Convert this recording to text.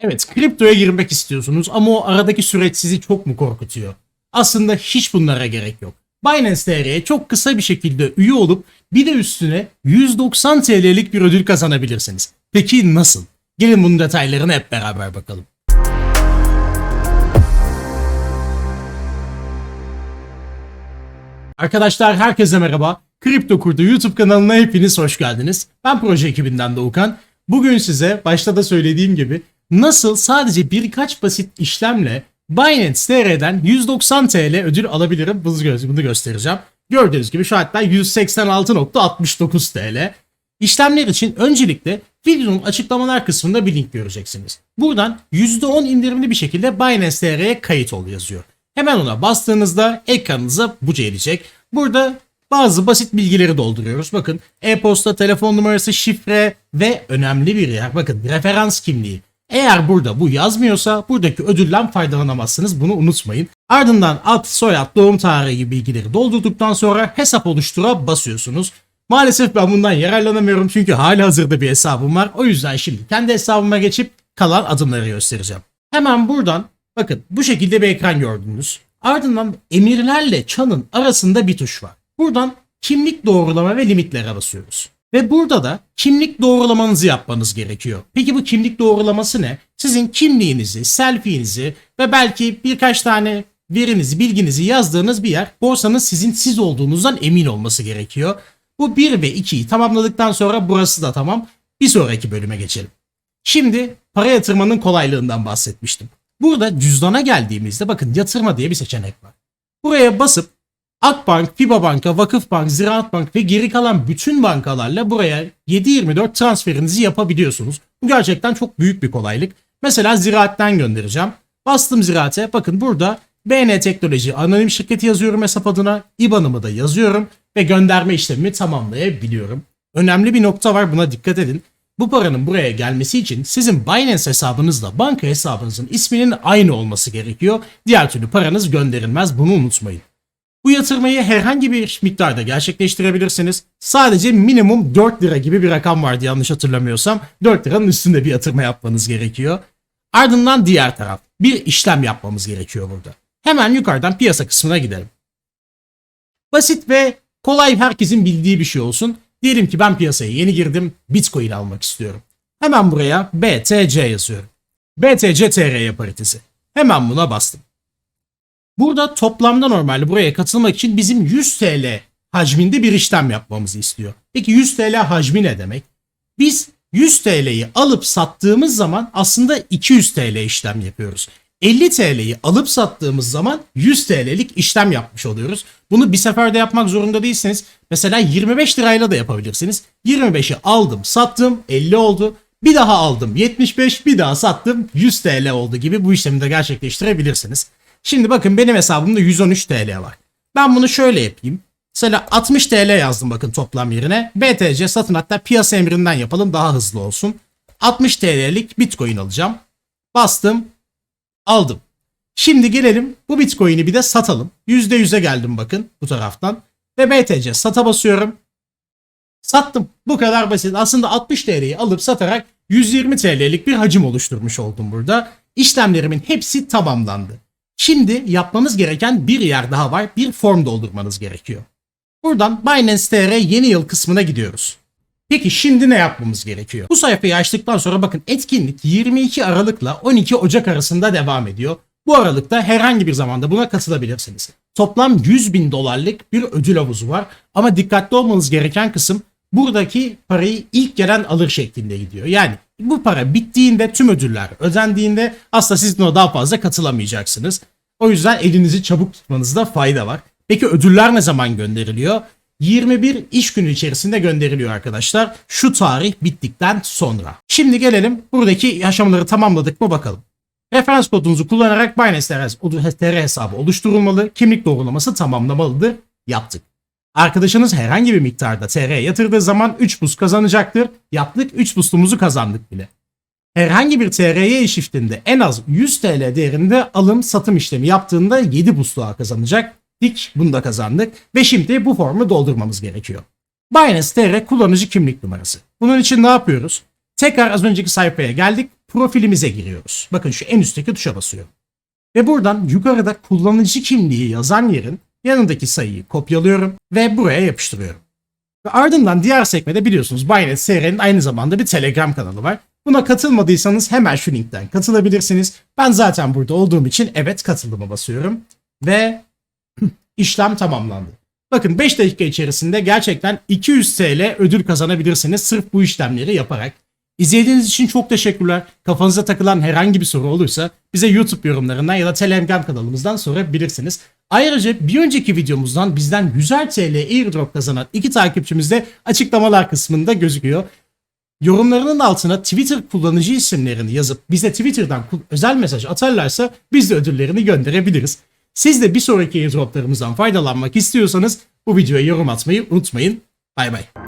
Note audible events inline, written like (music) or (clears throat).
Evet, kriptoya girmek istiyorsunuz ama o aradaki süreç sizi çok mu korkutuyor? Aslında hiç bunlara gerek yok. Binance TR'ye çok kısa bir şekilde üye olup bir de üstüne 190 TL'lik bir ödül kazanabilirsiniz. Peki nasıl? Gelin bunun detaylarına hep beraber bakalım. Arkadaşlar herkese merhaba. Kripto Kurdu YouTube kanalına hepiniz hoş geldiniz. Ben proje ekibinden Doğukan. Bugün size başta da söylediğim gibi nasıl sadece birkaç basit işlemle Binance TR'den 190 TL ödül alabilirim bunu, gö- bunu göstereceğim. Gördüğünüz gibi şu hatta 186.69 TL. İşlemler için öncelikle videonun açıklamalar kısmında bir link göreceksiniz. Buradan %10 indirimli bir şekilde Binance TR'ye kayıt ol yazıyor. Hemen ona bastığınızda ekranınıza bu gelecek. Burada bazı basit bilgileri dolduruyoruz. Bakın e-posta, telefon numarası, şifre ve önemli bir yer. Bakın referans kimliği. Eğer burada bu yazmıyorsa buradaki ödülden faydalanamazsınız. Bunu unutmayın. Ardından ad, soyad, doğum tarihi gibi bilgileri doldurduktan sonra hesap oluştura basıyorsunuz. Maalesef ben bundan yararlanamıyorum çünkü hali hazırda bir hesabım var. O yüzden şimdi kendi hesabıma geçip kalan adımları göstereceğim. Hemen buradan bakın bu şekilde bir ekran gördünüz. Ardından emirlerle çanın arasında bir tuş var. Buradan kimlik doğrulama ve limitlere basıyoruz. Ve burada da kimlik doğrulamanızı yapmanız gerekiyor. Peki bu kimlik doğrulaması ne? Sizin kimliğinizi, selfie'nizi ve belki birkaç tane verinizi, bilginizi yazdığınız bir yer borsanın sizin siz olduğunuzdan emin olması gerekiyor. Bu 1 ve 2'yi tamamladıktan sonra burası da tamam. Bir sonraki bölüme geçelim. Şimdi para yatırmanın kolaylığından bahsetmiştim. Burada cüzdana geldiğimizde bakın yatırma diye bir seçenek var. Buraya basıp Akbank, FIBA Banka, Vakıfbank, Ziraat Bank ve geri kalan bütün bankalarla buraya 7-24 transferinizi yapabiliyorsunuz. Bu gerçekten çok büyük bir kolaylık. Mesela Ziraat'ten göndereceğim. Bastım Ziraat'e. Bakın burada BN Teknoloji anonim şirketi yazıyorum hesap adına. IBAN'ımı da yazıyorum ve gönderme işlemimi tamamlayabiliyorum. Önemli bir nokta var buna dikkat edin. Bu paranın buraya gelmesi için sizin Binance hesabınızla banka hesabınızın isminin aynı olması gerekiyor. Diğer türlü paranız gönderilmez bunu unutmayın. Bu yatırmayı herhangi bir miktarda gerçekleştirebilirsiniz. Sadece minimum 4 lira gibi bir rakam vardı yanlış hatırlamıyorsam. 4 liranın üstünde bir yatırma yapmanız gerekiyor. Ardından diğer taraf. Bir işlem yapmamız gerekiyor burada. Hemen yukarıdan piyasa kısmına gidelim. Basit ve kolay herkesin bildiği bir şey olsun. Diyelim ki ben piyasaya yeni girdim. Bitcoin almak istiyorum. Hemen buraya BTC yazıyorum. BTC TR paritesi. Hemen buna bastım. Burada toplamda normalde buraya katılmak için bizim 100 TL hacminde bir işlem yapmamızı istiyor. Peki 100 TL hacmi ne demek? Biz 100 TL'yi alıp sattığımız zaman aslında 200 TL işlem yapıyoruz. 50 TL'yi alıp sattığımız zaman 100 TL'lik işlem yapmış oluyoruz. Bunu bir seferde yapmak zorunda değilsiniz. Mesela 25 lirayla da yapabilirsiniz. 25'i aldım, sattım, 50 oldu. Bir daha aldım 75, bir daha sattım 100 TL oldu gibi bu işlemi de gerçekleştirebilirsiniz. Şimdi bakın benim hesabımda 113 TL var. Ben bunu şöyle yapayım. Mesela 60 TL yazdım bakın toplam yerine. BTC satın hatta piyasa emrinden yapalım daha hızlı olsun. 60 TL'lik Bitcoin alacağım. Bastım. Aldım. Şimdi gelelim bu Bitcoin'i bir de satalım. %100'e geldim bakın bu taraftan. Ve BTC sata basıyorum. Sattım. Bu kadar basit. Aslında 60 TL'yi alıp satarak 120 TL'lik bir hacim oluşturmuş oldum burada. İşlemlerimin hepsi tamamlandı. Şimdi yapmanız gereken bir yer daha var. Bir form doldurmanız gerekiyor. Buradan Binance TR yeni yıl kısmına gidiyoruz. Peki şimdi ne yapmamız gerekiyor? Bu sayfayı açtıktan sonra bakın etkinlik 22 Aralık'la 12 Ocak arasında devam ediyor. Bu aralıkta herhangi bir zamanda buna katılabilirsiniz. Toplam 100 bin dolarlık bir ödül havuzu var. Ama dikkatli olmanız gereken kısım buradaki parayı ilk gelen alır şeklinde gidiyor. Yani bu para bittiğinde tüm ödüller ödendiğinde aslında siz buna daha fazla katılamayacaksınız. O yüzden elinizi çabuk tutmanızda fayda var. Peki ödüller ne zaman gönderiliyor? 21 iş günü içerisinde gönderiliyor arkadaşlar. Şu tarih bittikten sonra. Şimdi gelelim buradaki aşamaları tamamladık mı bakalım. Referans kodunuzu kullanarak Binance TR hesabı oluşturulmalı, kimlik doğrulaması tamamlamalıdır. Yaptık. Arkadaşınız herhangi bir miktarda TR yatırdığı zaman 3 buz kazanacaktır. Yaptık 3 boostumuzu kazandık bile. Herhangi bir TR'ye shiftinde en az 100 TL değerinde alım satım işlemi yaptığında 7 boost daha kazanacak. Dik bunu da kazandık ve şimdi bu formu doldurmamız gerekiyor. Binance TR kullanıcı kimlik numarası. Bunun için ne yapıyoruz? Tekrar az önceki sayfaya geldik. Profilimize giriyoruz. Bakın şu en üstteki tuşa basıyorum. Ve buradan yukarıda kullanıcı kimliği yazan yerin yanındaki sayıyı kopyalıyorum ve buraya yapıştırıyorum. Ve ardından diğer sekmede biliyorsunuz Binance SR'nin aynı zamanda bir Telegram kanalı var. Buna katılmadıysanız hemen şu linkten katılabilirsiniz. Ben zaten burada olduğum için evet katıldıma basıyorum. Ve (clears throat) işlem tamamlandı. Bakın 5 dakika içerisinde gerçekten 200 TL ödül kazanabilirsiniz sırf bu işlemleri yaparak. İzlediğiniz için çok teşekkürler. Kafanıza takılan herhangi bir soru olursa bize YouTube yorumlarından ya da Telegram kanalımızdan sorabilirsiniz. Ayrıca bir önceki videomuzdan bizden 100 TL airdrop kazanan iki takipçimiz de açıklamalar kısmında gözüküyor. Yorumlarının altına Twitter kullanıcı isimlerini yazıp bize Twitter'dan özel mesaj atarlarsa biz de ödüllerini gönderebiliriz. Siz de bir sonraki airdroplarımızdan faydalanmak istiyorsanız bu videoya yorum atmayı unutmayın. Bay bay.